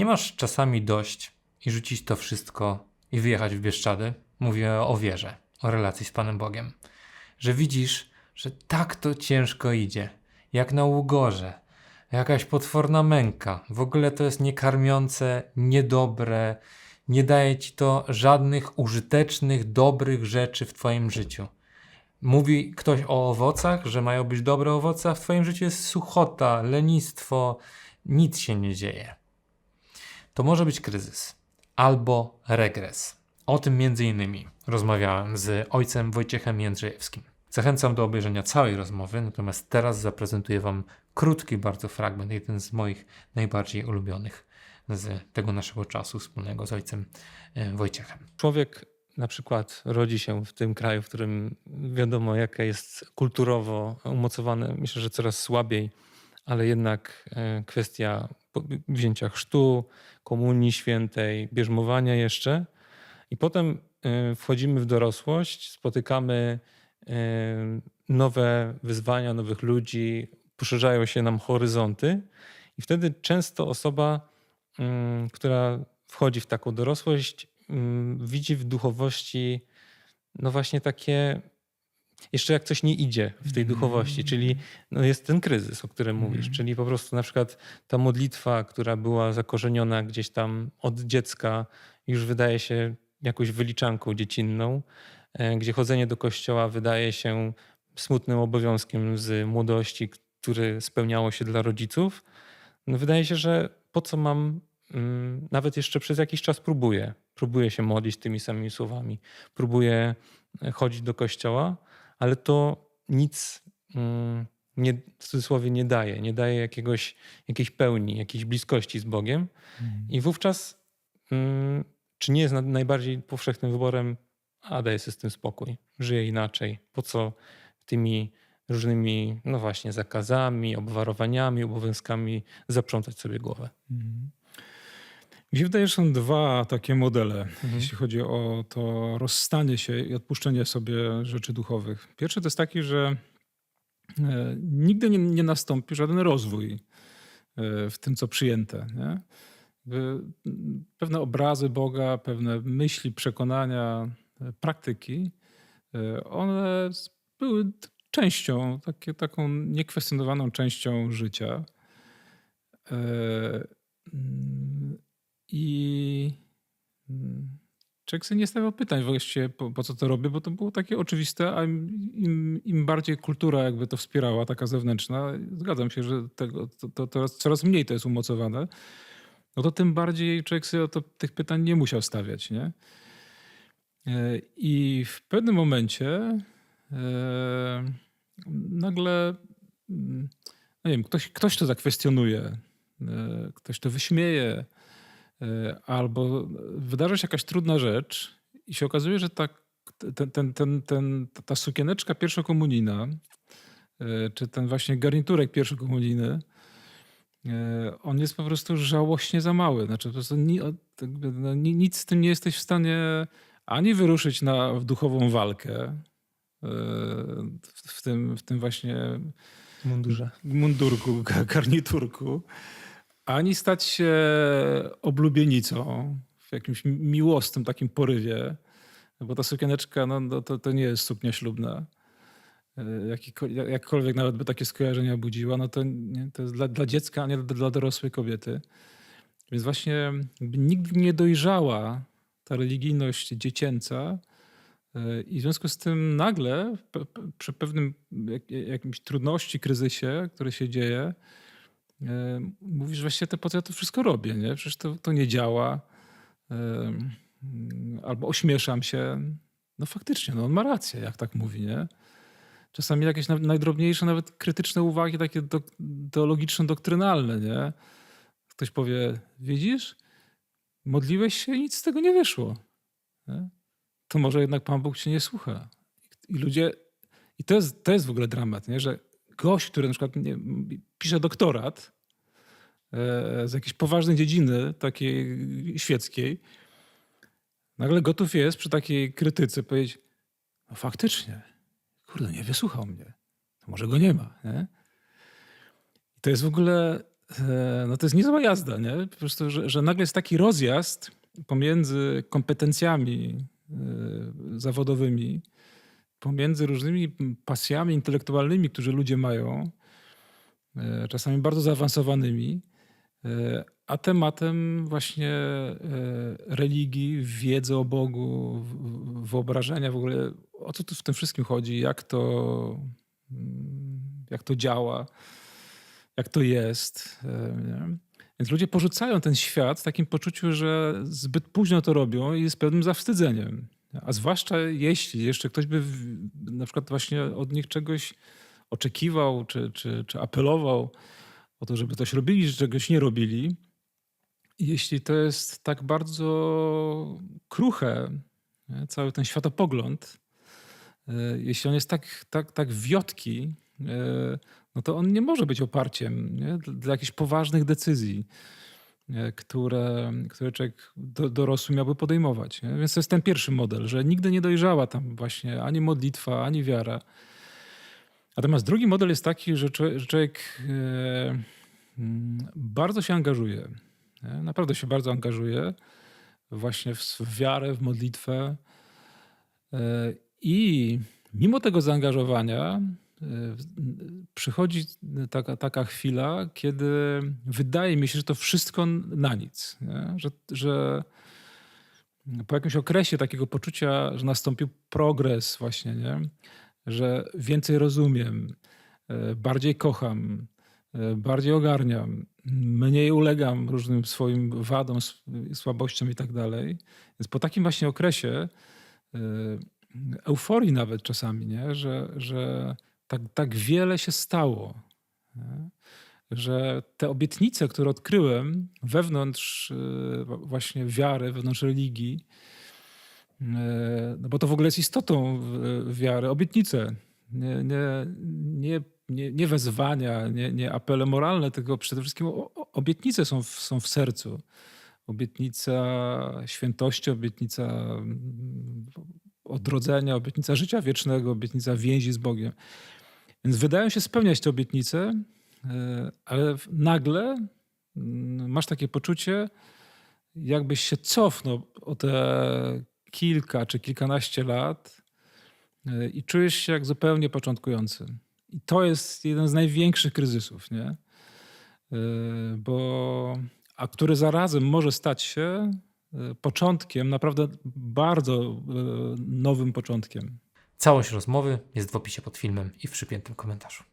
nie masz czasami dość i rzucić to wszystko i wyjechać w Bieszczady? Mówię o wierze, o relacji z Panem Bogiem. Że widzisz, że tak to ciężko idzie, jak na ugorze, jakaś potworna męka. W ogóle to jest niekarmiące, niedobre, nie daje ci to żadnych użytecznych, dobrych rzeczy w Twoim życiu. Mówi ktoś o owocach, że mają być dobre owoce, a w Twoim życiu jest suchota, lenistwo, nic się nie dzieje. To może być kryzys albo regres. O tym między innymi rozmawiałem z ojcem Wojciechem Jędrzejewskim. Zachęcam do obejrzenia całej rozmowy, natomiast teraz zaprezentuję Wam krótki bardzo fragment, jeden z moich najbardziej ulubionych z tego naszego czasu wspólnego z ojcem e, Wojciechem. Człowiek na przykład rodzi się w tym kraju, w którym wiadomo, jaka jest kulturowo umocowane, myślę, że coraz słabiej, ale jednak e, kwestia wzięcia chrztu, komunii świętej, bierzmowania jeszcze. I potem e, wchodzimy w dorosłość, spotykamy e, nowe wyzwania, nowych ludzi, poszerzają się nam horyzonty, i wtedy często osoba, mm, która wchodzi w taką dorosłość, mm, widzi w duchowości, no właśnie takie, jeszcze jak coś nie idzie w tej duchowości, czyli no jest ten kryzys, o którym mówisz, czyli po prostu na przykład ta modlitwa, która była zakorzeniona gdzieś tam od dziecka, już wydaje się jakąś wyliczanką dziecinną, e, gdzie chodzenie do kościoła wydaje się smutnym obowiązkiem z młodości, który spełniało się dla rodziców. No wydaje się, że po co mam, mm, nawet jeszcze przez jakiś czas próbuję, próbuję się modlić tymi samymi słowami, próbuję e, chodzić do kościoła, ale to nic mm, nie, w cudzysłowie nie daje, nie daje jakiegoś, jakiejś pełni, jakiejś bliskości z Bogiem. I wówczas, mm, czy nie jest na- najbardziej powszechnym wyborem, a daję sobie z tym spokój, żyję inaczej. Po co tymi różnymi, no właśnie, zakazami, obwarowaniami, obowiązkami zaprzątać sobie głowę? Mi się wydaje, że są dwa takie modele, Mhm. jeśli chodzi o to rozstanie się i odpuszczenie sobie rzeczy duchowych. Pierwszy to jest taki, że e, nigdy nie, nie nastąpi żaden rozwój e, w tym, co przyjęte. Nie? Mm, Pewne obrazy Boga, pewne myśli, przekonania, e, praktyki, one były częścią, takie, taką niekwestionowaną częścią życia. I mm, człowiek sobie nie stawiał pytań właściwie, po, po co to robię, bo to było takie oczywiste, a im, im, bardziej kultura jakby to wspierała, taka zewnętrzna, zgadzam się, że tego, to, to, coraz mniej to jest umocowane, no to tym bardziej człowiek sobie to, tych pytań nie musiał stawiać, nie? E, I w pewnym momencie e, nagle, mm, no nie wiem, ktoś, ktoś to zakwestionuje, e, ktoś to wyśmieje, albo wydarza się jakaś trudna rzecz i się okazuje, że ta, ten, ten, ten, ten, ta sukieneczka pierwszokomunijna, e, czy ten właśnie garniturek pierwszokomunijny, e, on jest po prostu żałośnie za mały. Znaczy po prostu ni, jakby, no, ni, nic z tym nie jesteś w stanie ani wyruszyć na, w duchową walkę, e, w, w, tym, w tym właśnie Mundurze. mundurku, ga- garniturku, ani stać się oblubienicą w jakimś mi- miłosnym takim porywie, bo ta sukieneczka no, no, to, to nie jest suknia ślubna. E, Jakkolwiek nawet by takie skojarzenia budziła, no to, nie, to jest dla, dla dziecka, a nie dla, dorosłej kobiety. Więc właśnie nigdy nie dojrzała ta religijność dziecięca, E, I w związku z tym nagle, przy pewnym jak, jakimś trudności, kryzysie, który się dzieje, mówisz właściwie, to po co ja to wszystko robię, nie? Przecież to, to nie działa. Albo ośmieszam się. No faktycznie, no on ma rację, jak tak mówi, nie? Czasami jakieś najdrobniejsze, nawet krytyczne uwagi, takie do, teologiczno-doktrynalne, nie? Ktoś powie, widzisz, modliłeś się i nic z tego nie wyszło. Nie? to może jednak Pan Bóg cię nie słucha. I ludzie, i to jest, to jest w ogóle dramat, nie? że gość, który na przykład nie, pisze doktorat e, z jakiejś poważnej dziedziny, takiej świeckiej, nagle gotów jest przy takiej krytyce powiedzieć, no faktycznie, kurde, nie wysłuchał mnie. To może go nie ma. Nie? I to jest w ogóle e, no to jest niezła jazda, nie? Po prostu, że, że nagle jest taki rozjazd pomiędzy kompetencjami e, zawodowymi, pomiędzy różnymi pasjami intelektualnymi, które ludzie mają, e, czasami bardzo zaawansowanymi, e, a tematem właśnie e, religii, wiedzy o Bogu, wyobrażenia w ogóle, o co tu w tym wszystkim chodzi, jak to, jak to działa, jak to jest. nie? Więc ludzie porzucają ten świat w takim poczuciu, że zbyt późno to robią i z pewnym zawstydzeniem. A zwłaszcza jeśli jeszcze ktoś by na przykład właśnie od nich czegoś oczekiwał, czy, czy, czy apelował o to, żeby coś robili, czy czegoś nie robili. Jeśli to jest tak bardzo kruche, nie, cały ten światopogląd, e, jeśli on jest tak, tak, tak wiotki, e, no to on nie może być oparciem nie, dla, jakichś poważnych decyzji, które, które człowiek do, dorosły miałby podejmować. Nie? Więc to jest ten pierwszy model, że nigdy nie dojrzała tam właśnie ani modlitwa, ani wiara. Natomiast drugi model jest taki, że człowiek, e, mm, bardzo się angażuje. Nie? Naprawdę się bardzo angażuje właśnie w, wiarę, w modlitwę. E, I mimo tego zaangażowania e, przychodzi taka, taka chwila, kiedy wydaje mi się, że to wszystko na nic. Nie? Że, że po jakimś okresie takiego poczucia, że nastąpił progres właśnie, nie? że więcej rozumiem, e, bardziej kocham, e, bardziej ogarniam, mniej ulegam różnym swoim wadom, słabościom i tak dalej. Więc po takim właśnie okresie e, euforii nawet czasami, nie? Że, że tak, tak wiele się stało. Że te obietnice, które odkryłem wewnątrz wa- właśnie wiary, wewnątrz religii, e, no bo to w ogóle jest istotą w- wiary, obietnice. Nie, nie, nie, nie, nie wezwania, nie, nie apele moralne, tylko przede wszystkim obietnice są w, są w sercu. Obietnica świętości, obietnica mm, odrodzenia, obietnica życia wiecznego, obietnica więzi z Bogiem. Więc wydają się spełniać te obietnice, e, ale nagle mm, masz takie poczucie, jakbyś się cofnął o te kilka czy kilkanaście lat e, i czujesz się jak zupełnie początkujący. I to jest jeden z największych kryzysów, nie? E, Bo, a który zarazem może stać się początkiem, naprawdę bardzo nowym początkiem. Całość rozmowy jest w opisie pod filmem i w przypiętym komentarzu.